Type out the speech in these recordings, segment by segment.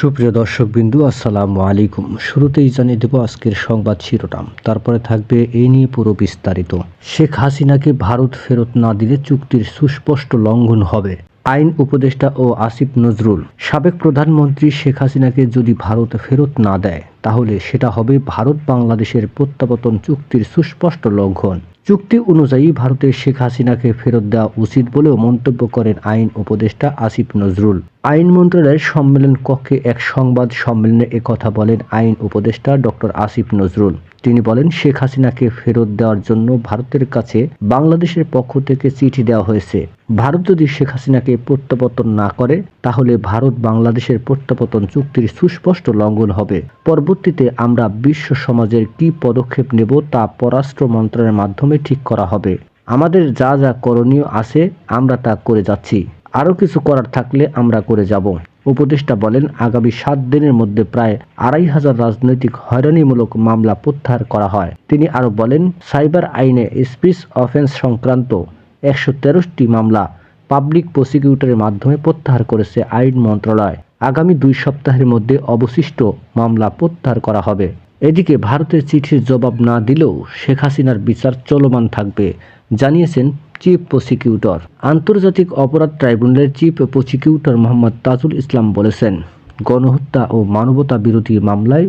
সুপ্রিয় দর্শক বিন্দু আসসালামু আলাইকুম। শুরুতেই জানিয়ে দেব আজকের সংবাদ শিরোনাম। তারপরে থাকবে এই নিয়ে পুরো বিস্তারিত। শেখ হাসিনাকে ভারত ফেরত না দিলে চুক্তির সুস্পষ্ট লঙ্ঘন হবে, আইন উপদেষ্টা ও আসিফ নজরুল। সাবেক প্রধানমন্ত্রী শেখ হাসিনাকে যদি ভারত ফেরত না দেয়, তাহলে সেটা হবে ভারত বাংলাদেশের প্রত্যাবর্তন চুক্তির সুস্পষ্ট লঙ্ঘন। চুক্তি অনুযায়ী ভারতের শেখ হাসিনাকে ফেরত দেওয়া উচিত বলেও মন্তব্য করেন আইন উপদেষ্টা আসিফ নজরুল। আইন মন্ত্রণালয়ের সম্মেলন কক্ষে এক সংবাদ সম্মেলনে একথা বলেন আইন উপদেষ্টা ডক্টর আসিফ নজরুল। তিনি বলেন, শেখ হাসিনাকে ফেরত দেওয়ার জন্য ভারতের কাছে বাংলাদেশের পক্ষ থেকে চিঠি দেওয়া হয়েছে। ভারত যদি শেখ হাসিনাকে প্রত্যাবর্তন না করে, তাহলে ভারত বাংলাদেশের প্রত্যাবর্তন চুক্তির সুস্পষ্ট লঙ্ঘন হবে। পরবর্তীতে আমরা বিশ্ব সমাজের কি পদক্ষেপ নেব তা পররাষ্ট্র মন্ত্রণালয়ের মাধ্যমে ঠিক করা হবে। আমাদের যা যা করণীয় আছে, আমরা তা করে যাচ্ছি। আরও কিছু করার থাকলে আমরা করে যাব। উপদেষ্টা বলেন, আগামী সাত দিনের মধ্যে প্রায় আড়াই হাজার রাজনৈতিক হয়রানিমূলক মামলা প্রত্যাহার করা হয়। তিনি আরও বলেন, সাইবার আইনে স্পিচ অফেন্স সংক্রান্ত একশো তেরোটি মামলা পাবলিক প্রসিকিউটরের মাধ্যমে প্রত্যাহার করেছে আইন মন্ত্রণালয়। আগামী দুই সপ্তাহের মধ্যে অবশিষ্ট মামলা প্রত্যাহার করা হবে। এদিকে ভারতের চিঠির জবাব না দিলেও শেখ হাসিনার বিচার চলমান থাকবে, জানিয়েছেন চিফ প্রসিকিউটর আন্তর্জাতিক অপরাধ ট্রাইব্যুনালের চিফ প্রসিকিউটর মোহাম্মদ তাজুল ইসলাম বলেছেন, গণহত্যা ও মানবতা বিরোধী মামলায়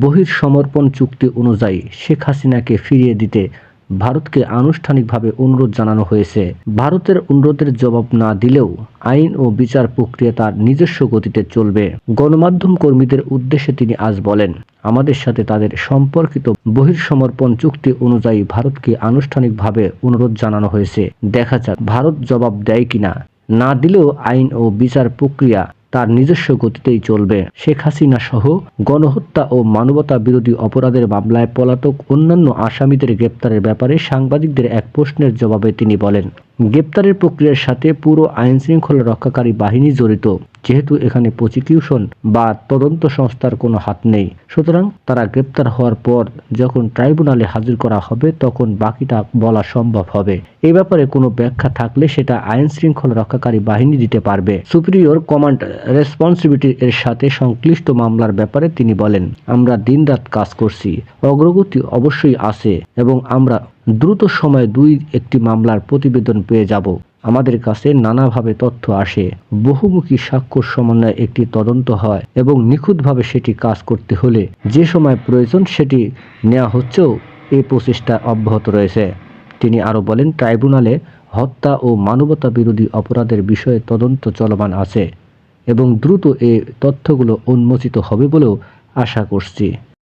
বহির সমর্পণ চুক্তি অনুযায়ী শেখ হাসিনাকে ফিরিয়ে দিতে ভারতকে আনুষ্ঠানিকভাবে অনুরোধ জানানো হয়েছে। ভারতের অনুরোধের জবাব না দিলেও আইন ও বিচার প্রক্রিয়া তার নিজস্ব গতিতে চলবে। গণমাধ্যম কর্মীদের উদ্দেশ্যে তিনি আজ বলেন, আমাদের সাথে তাদের সম্পর্কিত বহির্সমর্পণ চুক্তি অনুযায়ী ভারতকে আনুষ্ঠানিকভাবে অনুরোধ জানানো হয়েছে। দেখা যাক ভারত জবাব দেয় কিনা। না দিলেও আইন ও বিচার প্রক্রিয়া তার নিজস্ব গতিতেই চলবে। শেখ হাসিনা সহ গণহত্যা ও মানবতা বিরোধী অপরাধের মামলায় পলাতক অন্যান্য আসামিদের গ্রেপ্তারের ব্যাপারে সাংবাদিকদের এক প্রশ্নের জবাবে তিনি বলেন, গ্রেপ্তারের প্রক্রিয়ার সাথে পুরো আইন শৃঙ্খলা রক্ষাকারী বাহিনী জড়িত। যেহেতু এখানে প্রসিকিউশন বা তদন্ত সংস্থার কোনো হাত নেই, সুতরাং তারা গ্রেপ্তার হওয়ার পর যখন ট্রাইব্যুনালে হাজির করা হবে, তখন বাকিটা বলা সম্ভব হবে। এ ব্যাপারে কোনো ব্যাখ্যা থাকলে সেটা আইন শৃঙ্খলা রক্ষাকারী বাহিনী দিতে পারবে। সুপ্রিয়র কমান্ড রেসপন্সিবিলিটি এর সাথে সংশ্লিষ্ট মামলার ব্যাপারে তিনি বলেন, আমরা দিনরাত কাজ করছি, অগ্রগতি অবশ্যই আছে এবং আমরা দ্রুত সময়ে দুই একটি মামলার প্রতিবেদন পেয়ে যাব। আমাদের কাছে নানাভাবে তথ্য আসে। বহুমুখী স্বাক্ষর সমন্বয়ে একটি তদন্ত হয় এবং নিখুঁতভাবে সেটি কাজ করতে হলে যে সময় প্রয়োজন সেটি নেওয়া হচ্ছেও এই প্রচেষ্টা অব্যাহত রয়েছে। তিনি আরও বলেন, ট্রাইব্যুনালে হত্যা ও মানবতা বিরোধী অপরাধের বিষয়ে তদন্ত চলমান আছে এবং দ্রুত এ তথ্যগুলো উন্মোচিত হবে বলেও আশা করছি।